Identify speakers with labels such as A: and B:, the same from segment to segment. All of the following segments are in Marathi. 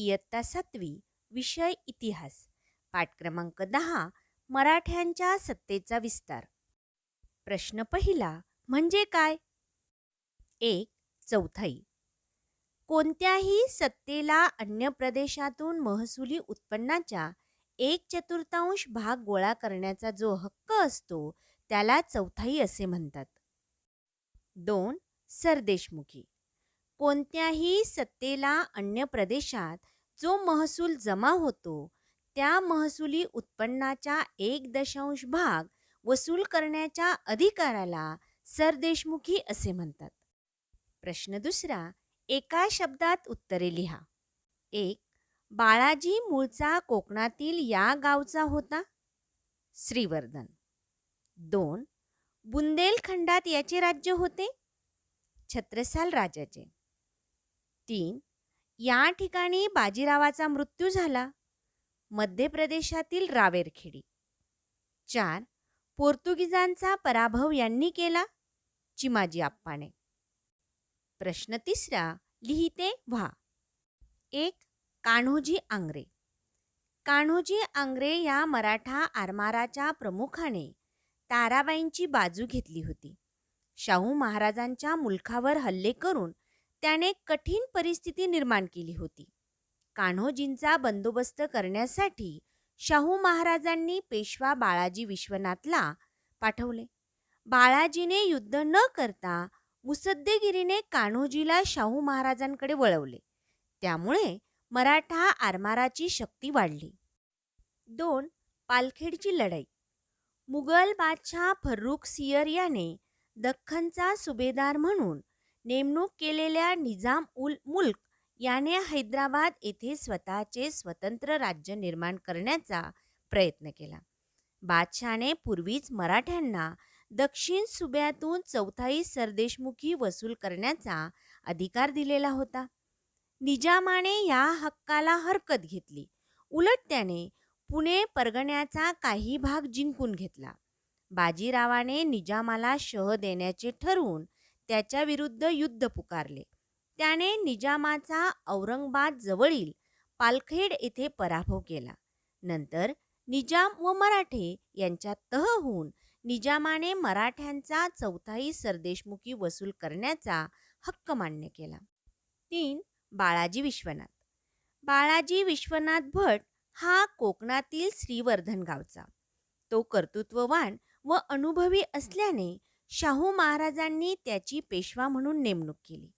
A: इयत्ता सातवी विषय इतिहास पाठ क्रमांक दहा मराठ्यांच्या सत्तेचा विस्तार. प्रश्न पहिला म्हणजे काय? एक चौथाई. कोणत्याही सत्तेला अन्य प्रदेशातून महसुली उत्पन्नाच्या एक चतुर्थांश भाग गोळा करण्याचा जो हक्क असतो त्याला चौथाई असे म्हणतात. दोन सरदेशमुखी. कोणत्याही सत्तेला अन्य प्रदेशात जो महसूल जमा होतो त्या महसुली उत्पन्नाच्या एक दशांश भाग वसूल करण्याच्या अधिकाराला सरदेशमुखी असे म्हणतात. प्रश्न दुसरा एका शब्दात उत्तरे लिहा. एक बाळाजी मूळचा कोकणातील या गावचा होता? श्रीवर्धन. दोन बुंदेलखंडात याचे राज्य होते? छत्रसाल राजाचे. तीन या ठिकाणी बाजीरावाचा मृत्यू झाला. मध्य प्रदेशातील रावेरखेडी. चार. पोर्तुगीजांचा पराभव यांनी केला. चिमाजी आप्पाने. प्रश्न तिसरा. लिहिते व्हा. एक. कान्होजी आंग्रे. कान्होजी आंग्रे या मराठा आरमाराच्या प्रमुखाने ताराबाईंची बाजू घेतली होती. शाहू महाराजांच्या मुलखावर हल्ले करून त्याने कठीण परिस्थिती निर्माण केली होती. कान्होजींचा बंदोबस्त करण्यासाठी शाहू महाराजांनी पेशवा बाळाजी विश्वनाथला पाठवले. बाळाजीने युद्ध न करता मुसद्देगिरीने कान्होजीला शाहू महाराजांकडे वळवले. त्यामुळे मराठा आरमाराची शक्ती वाढली. दोन पालखेडची लढाई. मुघल बादशाह फर्रुख सियर याने दख्खनचा सुभेदार म्हणून नेमणूक केलेल्या निजाम उल मुल्क याने हैदराबाद येथे स्वतःचे स्वतंत्र राज्य निर्माण करण्याचा प्रयत्न केला. बादशहाने पूर्वीच मराठ्यांना दक्षिण सुब्यातून चौथाई सरदेशमुखी वसूल करण्याचा अधिकार दिलेला होता. निजामाने या हक्काला हरकत घेतली. उलट त्याने पुणे परगण्याचा काही भाग जिंकून घेतला. बाजीरावाने निजामाला शह देण्याचे ठरवून त्याच्या विरुद्ध युद्ध पुकारले. त्याने निजामाचा औरंगाबाद जवळील पालखेड येथे पराभव केला. नंतर निजाम व मराठे यांच्यात तह होऊन निजामाने मराठ्यांचा चौथाई सरदेशमुखी वसूल करण्याचा हक्क मान्य केला. तीन बाळाजी विश्वनाथ. बाळाजी विश्वनाथ भट हा कोकणातील श्रीवर्धन गावचा. तो कर्तृत्ववान व अनुभवी असल्याने शाहू महाराजांनी त्याची पेशवा म्हणून नेमणूक केली.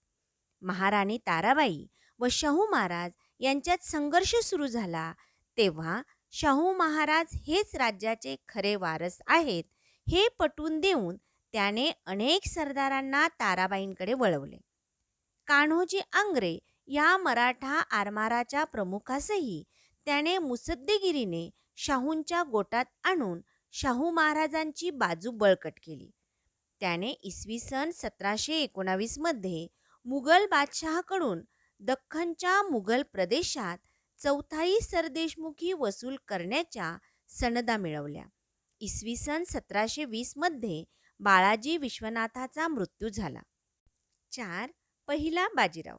A: महाराणी ताराबाई व शाहू महाराज यांच्यात संघर्ष सुरू झाला तेव्हा शाहू महाराज हेच राज्याचे खरे वारस आहेत हे पटवून देऊन त्याने अनेक सरदारांना ताराबाईंकडे वळवले. कान्होजी आंग्रे या मराठा आरमाराच्या प्रमुखासही त्याने मुसद्देगिरीने शाहूंच्या गोटात आणून शाहू महाराजांची बाजू बळकट केली. त्याने इसवी सन सतराशे एकोणावीसमध्ये मुघल बादशहाकडून दख्खनच्या मुघल प्रदेशात चौथाई सरदेशमुखी वसूल करण्याच्या सनदा मिळवल्या. इसवी सन सतराशे वीसमध्ये बाळाजी विश्वनाथाचा मृत्यू झाला. चार पहिला बाजीराव.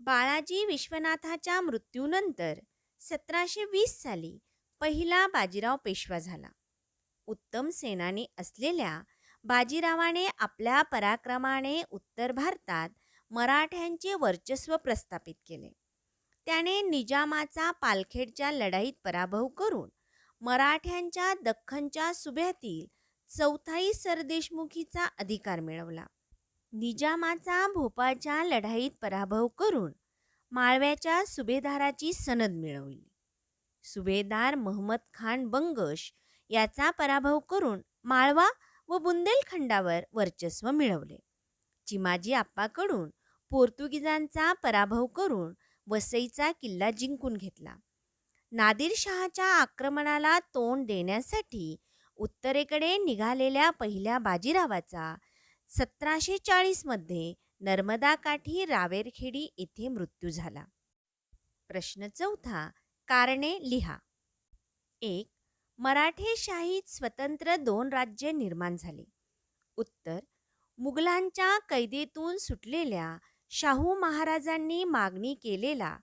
A: बाळाजी विश्वनाथाच्या मृत्यूनंतर सतराशे वीस साली पहिला बाजीराव पेशवा झाला. उत्तम सेनानी असलेल्या बाजीरावाने आपल्या पराक्रमाने उत्तर भारतात मराठ्यांचे वर्चस्व प्रस्थापित केले. त्याने निजामाचा पालखेडच्या लढाईत पराभव करून मराठ्यांच्या दख्खनच्या सुभ्यातील चौथाई सरदेशमुखीचा अधिकार मिळवला. निजामाचा भोपाळच्या लढाईत पराभव करून माळव्याच्या सुभेदाराची सनद मिळवली. सुभेदार महमद खान बंगश याचा पराभव करून माळवा व बुंदेलखंडावर वर्चस्व मिळवले. चिमाजी आप्पाकडून पोर्तुगीजांचा पराभव करून वसईचा किल्ला जिंकून घेतला. नादिरशहाच्या आक्रमणाला तोंड देण्यासाठी उत्तरेकडे निघालेल्या पहिल्या बाजीरावाचा सतराशे चाळीसमध्ये नर्मदा काठी रावेरखेडी येथे मृत्यू झाला. प्रश्न चौथा कारणे लिहा. एक मराठेशाहीत स्वतंत्र दोन राज्ये निर्माण झाली. उत्तर मुघलांच्या कैदेतून सुटलेल्या शाहू महाराजांनी मागणी केलेला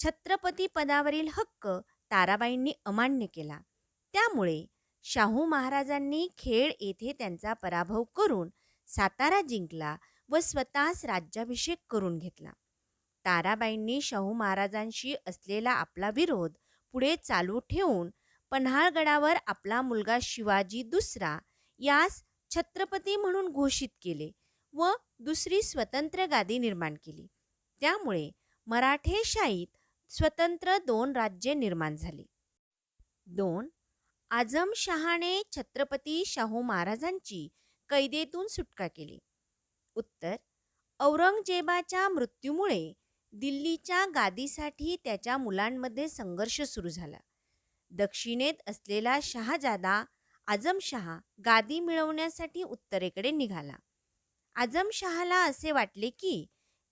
A: छत्रपती पदावरील हक्क ताराबाईंनी अमान्य केला. त्यामुळे शाहू महाराजांनी खेड येथे त्यांचा पराभव करून सातारा जिंकला व स्वतःच राज्याभिषेक करून घेतला. ताराबाईंनी शाहू महाराजांशी असलेला आपला विरोध पुढे चालू ठेवून पन्हाळगडावर आपला मुलगा शिवाजी दुसरा यास छत्रपती म्हणून घोषित केले व दुसरी स्वतंत्र गादी निर्माण केली. त्यामुळे मराठेशाहीत स्वतंत्र दोन राज्ये निर्माण झाली. दोन आजमशहाने छत्रपती शाहू महाराजांची कैदेतून सुटका केली. उत्तर औरंगजेबाच्या मृत्यूमुळे दिल्लीच्या गादीसाठी त्याच्या मुलांमध्ये संघर्ष सुरू झाला. दक्षिणेत असलेला शहाजादा आजमशहा गादी मिळवण्यासाठी उत्तरेकडे निघाला. आजमशहाला असे वाटले की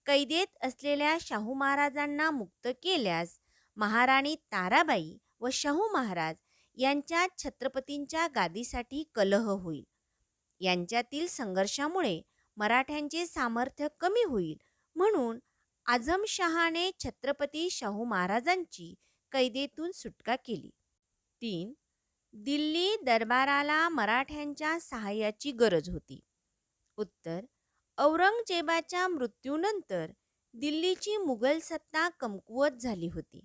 A: कैदेत असलेल्या शाहू महाराजांना मुक्त केल्यास महाराणी ताराबाई व शाहू महाराज यांच्या छत्रपतींच्या गादीसाठी कलह होईल. यांच्यातील संघर्षामुळे मराठ्यांचे सामर्थ्य कमी होईल म्हणून आझमशहाने छत्रपती शाहू महाराजांची कैदेतून सुटका केली. तीन दिल्ली दरबाराला मराठ्यांच्या सहाय्याची गरज होती. उत्तर औरंगजेबाच्या मृत्यूनंतर दिल्लीची मुघल सत्ता कमकुवत झाली होती.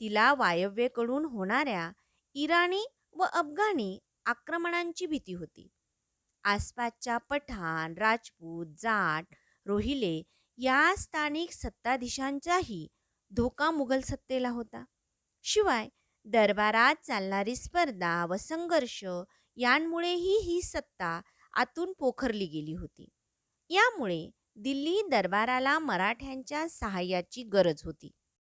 A: तिला वायव्येकडून होणाऱ्या इराणी व अफगाणी आक्रमणांची भीती होती. आसपासच्या पठाण राजपूत जाट रोहिले या स्थानिक सत्ताधीशांचाही धोका मुघल सत्तेला होता. शिवाय दरबारात चालणारी स्पर्धा व संघर्ष यांमुळेही ही सत्ता आतून पोखरली गेली होती. यामुळे दिल्ली दरबाराला मराठ्यांच्या सहाय्याची गरज होती.